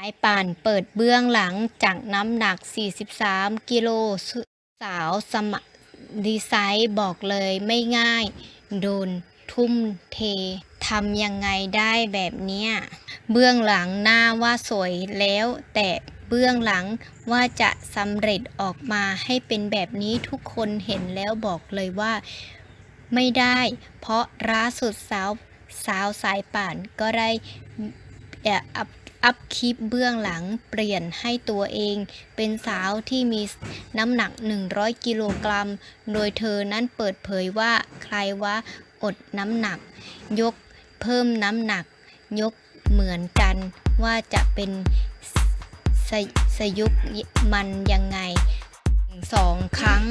ายป่านเปิดเบื้องหลังจากน้ำหนัก 43 กิโลสาวสมดีไซน์บอกเลยไม่ง่าย โดนทุ่มเททำยังไงได้แบบเนี้ย เบื้องหลังหน้าว่าสวยแล้ว แต่เบื้องหลังว่าจะสำเร็จออกมาให้เป็นแบบนี้ทุกคนเห็นแล้วบอกเลยว่าไม่ได้ เพราะร้าสุดสาวสาวสายป่านก็ได้อัพ อัพคลิปเบื้องหลังเปลี่ยนให้ตัวเอง เป็นสาวที่มีน้ำหนัก 100 กิโลกรัม โดยเธอนั้นเปิดเผยว่าใครว่าอดน้ำหนัก ยกเพิ่มน้ำหนัก ยกเหมือนกันว่าจะเป็นสสยุกมันยังไงสองครั้ง